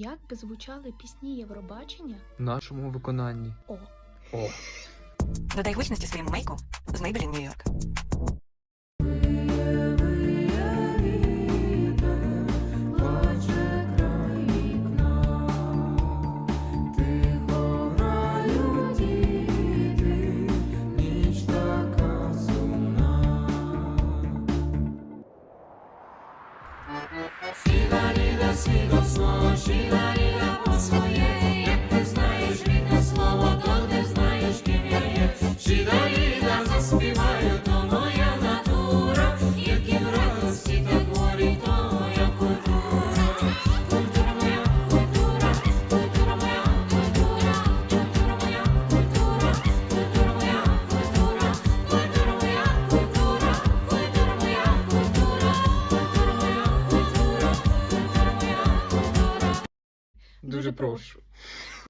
Як би звучали пісні Євробачення? В нашому виконанні. О, О, Додай гучності своєму мейку з Maybelline New York. дуже Дуже прошу.